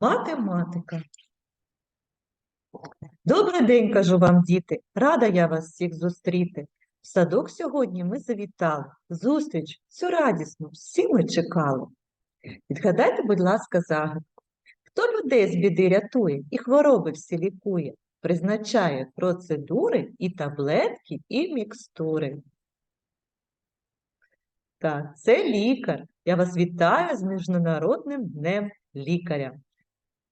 Математика. Добрий день, кажу вам, діти. Рада я вас всіх зустріти. В садок сьогодні ми завітали. Зустріч цю радісну всі ми чекали. Відгадайте, будь ласка, загадку. Хто людей з біди рятує і хвороби всі лікує, призначає процедури і таблетки, і мікстури. Так, це лікар. Я вас вітаю з Міжнародним днем лікаря.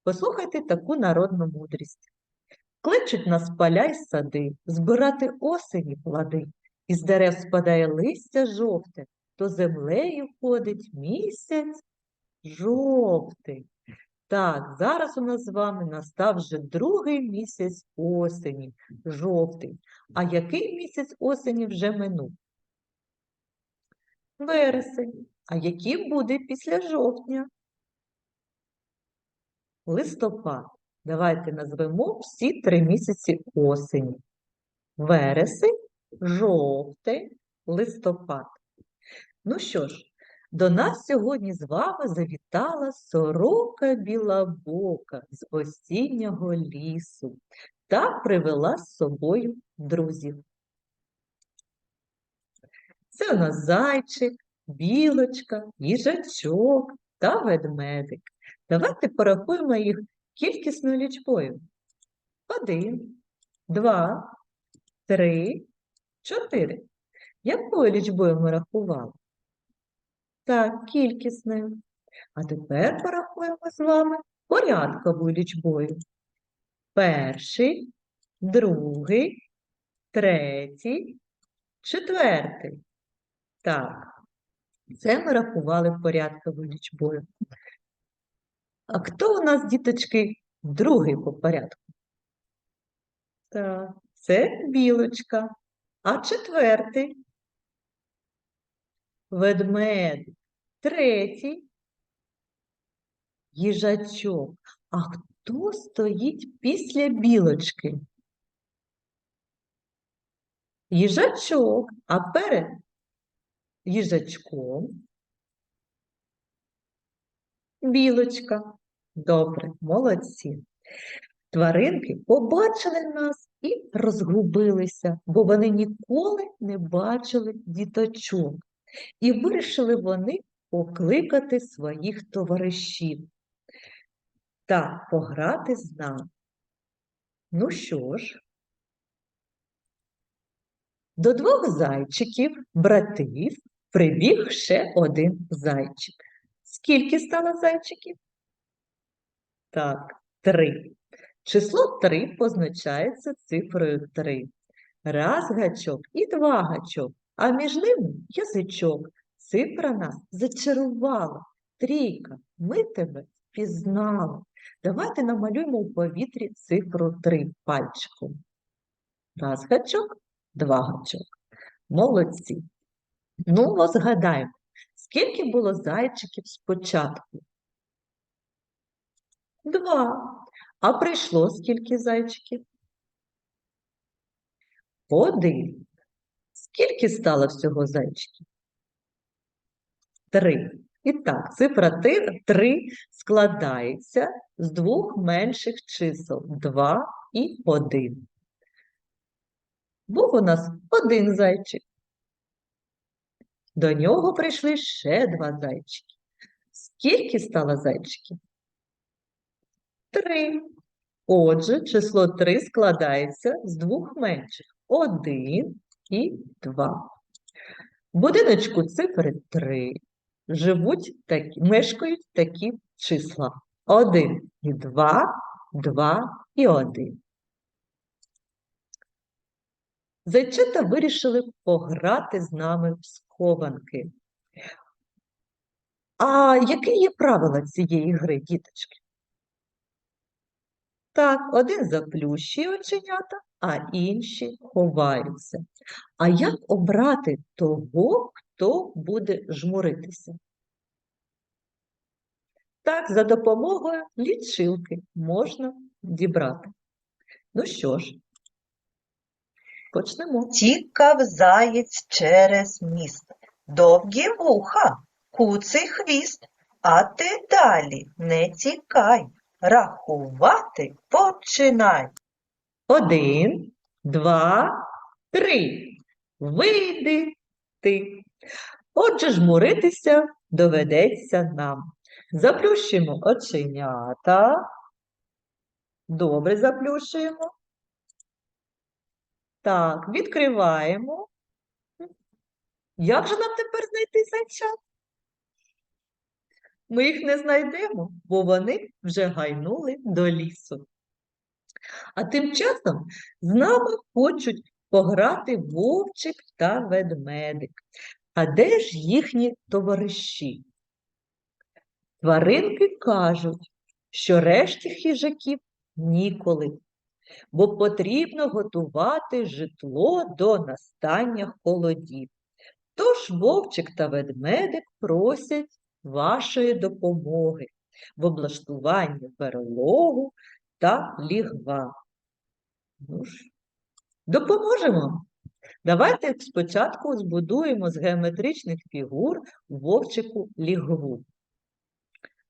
Послухайте таку народну мудрість. Кличуть нас поля й сади, збирати осені плоди. Із дерев спадає листя жовте, то землею ходить місяць жовтий. Так, зараз у нас з вами настав вже другий місяць осені, жовтий. А який місяць осені вже минув? Вересень. А який буде після жовтня? Листопад. Давайте назвемо всі три місяці осені. Вересень, жовтий, листопад. Ну що ж, до нас сьогодні з вами завітала сорока білобока з осіннього лісу та привела з собою друзів. Це у нас зайчик, білочка, їжачок та ведмедик. Давайте порахуємо їх кількісною лічбою. Один, два, три, чотири. Якою лічбою ми рахували? Так, кількісною. А тепер порахуємо з вами порядковою лічбою. Перший, другий, третій, четвертий. Так, це ми рахували порядковою лічбою. А хто у нас, діточки, другий по порядку? Так, це білочка. А четвертий ведмедик. Третій їжачок. А хто стоїть після білочки? Їжачок, а перед їжачком білочка. Добре, молодці. Тваринки побачили нас і розгубилися, бо вони ніколи не бачили діточок. І вирішили вони покликати своїх товаришів та пограти з нами. Ну що ж, до двох зайчиків, братів, прибіг ще один зайчик. Скільки стало зайчиків? Так, три. Число 3 позначається цифрою 3. Раз гачок і два гачок, а між ними язичок. Цифра нас зачарувала. Трійка, ми тебе пізнали. Давайте намалюємо у повітрі цифру 3 пальчиком. Раз гачок, два гачок. Молодці. Ну, згадаємо, скільки було зайчиків спочатку? Два. А прийшло скільки зайчиків? Один. Скільки стало всього зайчиків? Три. І так, цифра ти- три складається з двох менших чисел 2 і 1. Був у нас один зайчик. До нього прийшли ще два зайчики. Скільки стало зайчиків? Три. Отже, число 3 складається з двох менших 1 і 2. В будиночку цифри 3 живуть такі, мешкають такі числа 1 і 2, 2 і 1. Зайчата вирішили пограти з нами в схованки. А які є правила цієї гри, діточки? Так, один заплющує оченята, а інші ховаються. А як обрати того, хто буде жмуритися? Так, за допомогою лічилки можна дібрати. Ну що ж, почнемо. Тікав заєць через міст. Довгі вуха, куций хвіст, а ти далі не тікай. Рахувати починай. Один, два, три. Вийди ти. Отже, жмуритися доведеться нам. Заплющуємо оченята. Добре заплющуємо. Так, відкриваємо. Як же нам тепер знайти зайчат? Ми їх не знайдемо, бо вони вже гайнули до лісу. А тим часом з нами хочуть пограти вовчик та ведмедик. А де ж їхні товариші? Тваринки кажуть, що решті хижаків ніколи, бо потрібно готувати житло до настання холодів. Тож вовчик та ведмедик просять вашої допомоги в облаштуванні перелогу та лігва. Ну ж, допоможемо. Давайте спочатку збудуємо з геометричних фігур вовчику лігву.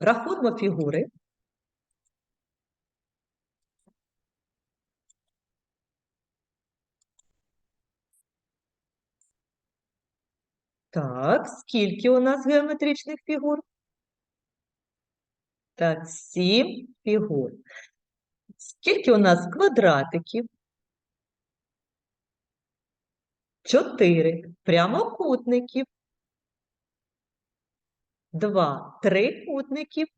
Рахуємо фігури. Так, скільки у нас геометричних фігур? Так, сім фігур. Скільки у нас квадратиків? Чотири. Прямокутників. Два. Трикутників.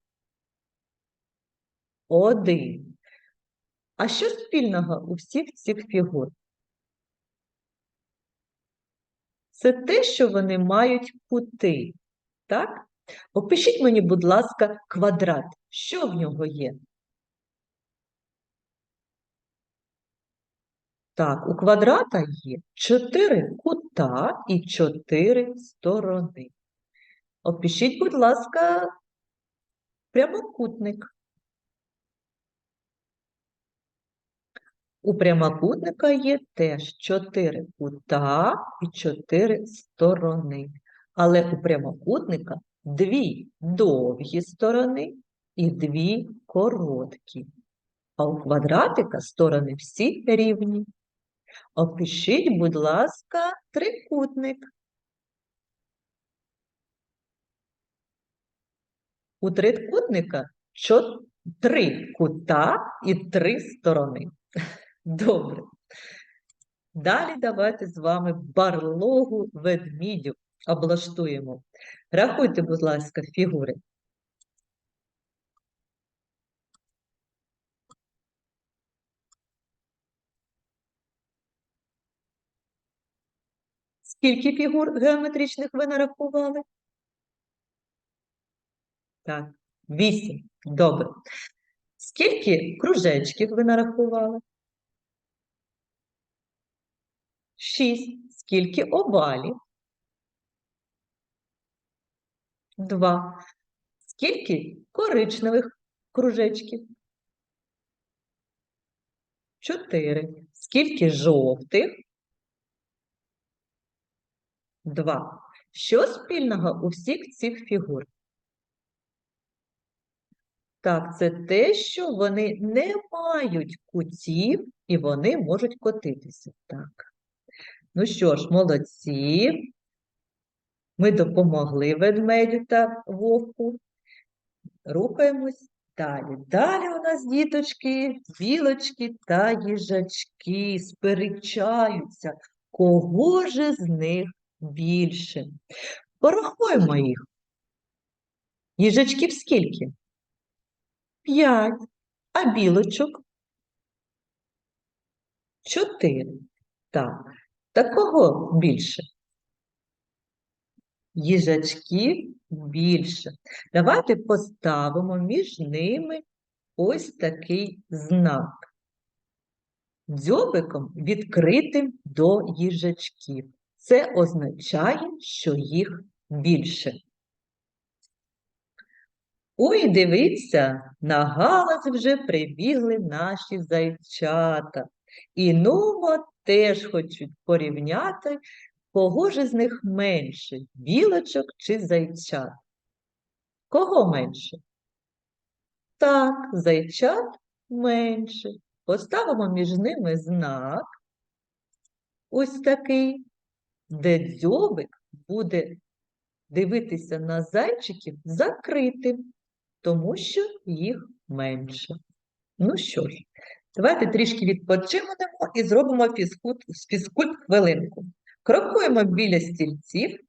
Один. А що спільного у всіх цих фігур? Це те, що вони мають кути. Так? Опишіть мені, будь ласка, квадрат. Що в нього є? Так, у квадрата є чотири кута і чотири сторони. Опишіть, будь ласка, прямокутник. У прямокутника є теж чотири кута і чотири сторони. Але у прямокутника дві довгі сторони і дві короткі. А у квадратика сторони всі рівні. Опишіть, будь ласка, трикутник. У трикутника чо- три кута і три сторони. Добре. Далі давайте з вами барлогу ведмідю облаштуємо. Рахуйте, будь ласка, фігури. Скільки фігур геометричних ви нарахували? Так, вісім. Добре. Скільки кружечків ви нарахували? Шість. Скільки овалів? Два. Скільки коричневих кружечків? Чотири. Скільки жовтих? Два. Що спільного у всіх цих фігур? Так, це те, що вони не мають кутів і вони можуть котитися. Так. Ну що ж, молодці. Ми допомогли ведмедю та вовку. Рухаємось далі. Далі у нас діточки, білочки та їжачки сперечаються. Кого ж з них більше? Порахуємо їх. Їжачків скільки? П'ять. А білочок? Чотири. Так. Та кого більше? Їжачків більше. Давайте поставимо між ними ось такий знак. Дзьобиком відкритим до їжачків. Це означає, що їх більше. Ой, дивіться, на галас вже прибігли наші зайчата. І нумо теж хочуть порівняти, кого ж із них менше, білочок чи зайчат. Кого менше? Так, зайчат менше. Поставимо між ними знак. Ось такий, де дзьобик буде дивитися на зайчиків закритим, тому що їх менше. Ну що ж, давайте трішки відпочинемо і зробимо фізкульт, хвилинку. Крокуємо біля стільців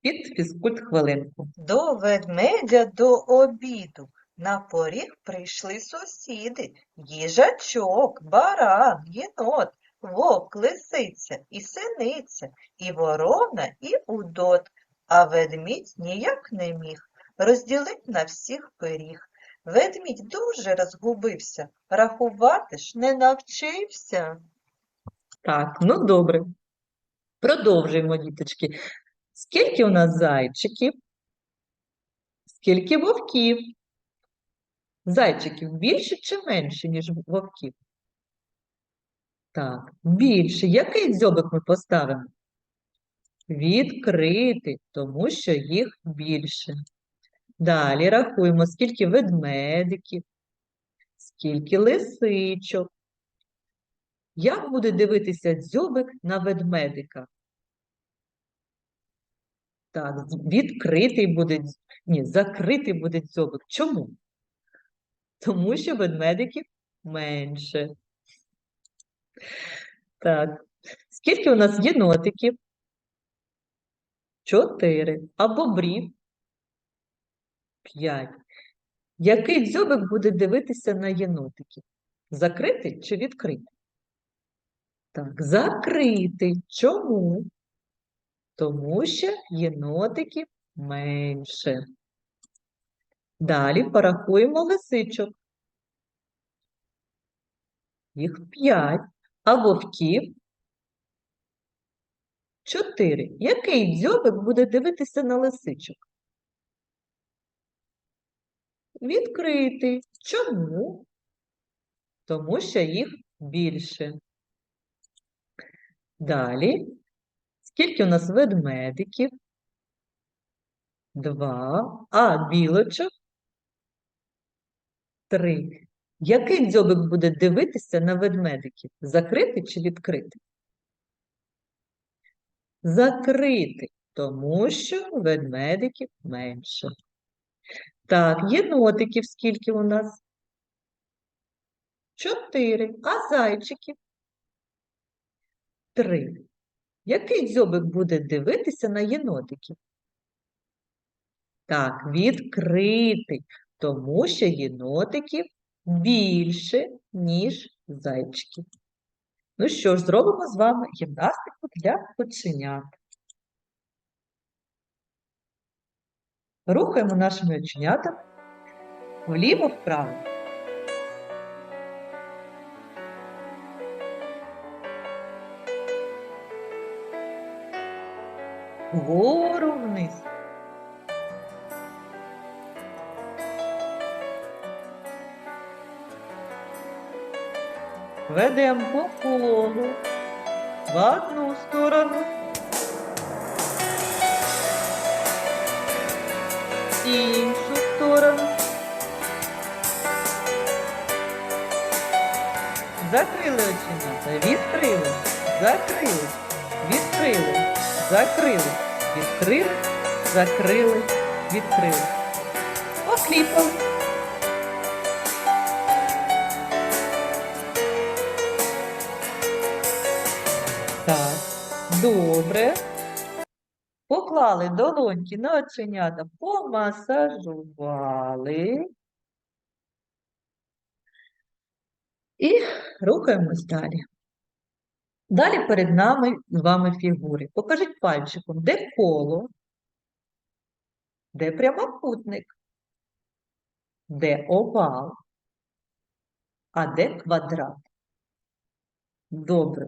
під фізкульт хвилинку. До ведмедя до обіду. На поріг прийшли сусіди. Їжачок, баран, єнот, вовк, лисиця і синиця, і ворона, і удот. А ведмідь ніяк не міг розділить на всіх пиріг. Ведмідь дуже розгубився, рахувати ж не навчився. Так, ну добре. Продовжуємо, діточки. Скільки у нас зайчиків? Скільки вовків? Зайчиків більше чи менше, ніж вовків? Так, більше. Який дзьобик ми поставимо? Відкритий, тому що їх більше. Далі рахуємо, скільки ведмедиків, скільки лисичок. Як буде дивитися дзьобик на ведмедика? Так, відкритий буде, ні, закритий буде дзьобик. Чому? Тому що ведмедиків менше. Так, скільки у нас єнотиків? Чотири. А бобрів? П'ять. Який дзьобик буде дивитися на єнотиків? Закритий чи відкритий? Так, закритий. Чому? Тому що єнотиків менше. Далі порахуємо лисичок. Їх п'ять, а вовків чотири. Який дзьобик буде дивитися на лисичок? Відкритий. Чому? Тому що їх більше. Далі. Скільки у нас ведмедиків? Два. А білочок? Три. Який дзьобик буде дивитися на ведмедиків? Закритий чи відкритий? Закритий, тому що ведмедиків менше. Так, єнотиків скільки у нас? Чотири. А зайчиків? Три. Який дзьобик буде дивитися на єнотиків? Так, відкритий, тому що єнотиків більше, ніж зайчиків. Ну що ж, зробимо з вами гімнастику для оченят. Рухаємо нашими оченятами вліво-вправо. Вгору вниз. Ведемо по колу в одну сторону. Іншу сторону. Закрили оченята, відкрили, закрили, відкрили, закрили, відкрили, закрили, відкрили. Покліпали. Поклали долоньки на оченята, помасажували. І рухаємось далі. Далі перед нами з вами фігури. Покажіть пальчиком, де коло, де прямокутник, де овал, а де квадрат. Добре.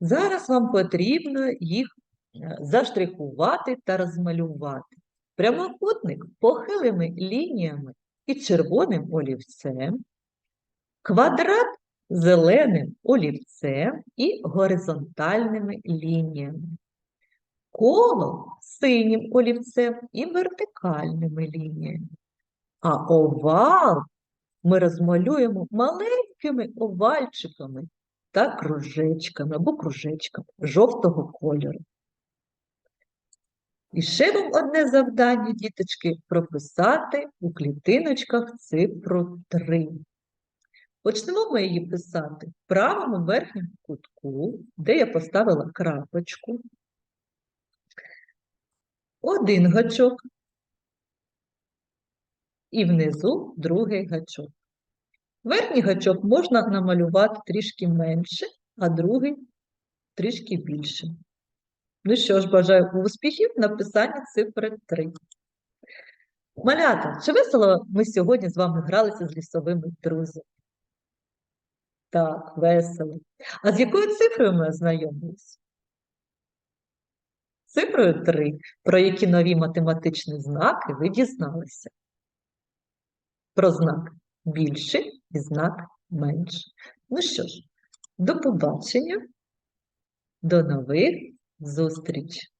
Зараз вам потрібно їх заштрихувати та розмалювати. Прямокутник похилими лініями і червоним олівцем, квадрат зеленим олівцем і горизонтальними лініями, коло синім олівцем і вертикальними лініями, А овал ми розмалюємо маленькими овальчиками та кружечками або кружечками жовтого кольору. І ще вам одне завдання, діточки, прописати у клітиночках цифру 3. Почнемо ми її писати в правому верхньому кутку, де я поставила крапочку. Один гачок і внизу другий гачок. Верхній гачок можна намалювати трішки менше, а другий трішки більше. Ну що ж, бажаю успіхів в написанні цифри 3. Малята, чи весело ми сьогодні з вами гралися з лісовими друзями? Так, весело. А з якою цифрою ми ознайомилися? Цифрою 3, про які нові математичні знаки ви дізналися. Про знак більший і знак менший. Ну що ж, до побачення, до нових зустріч!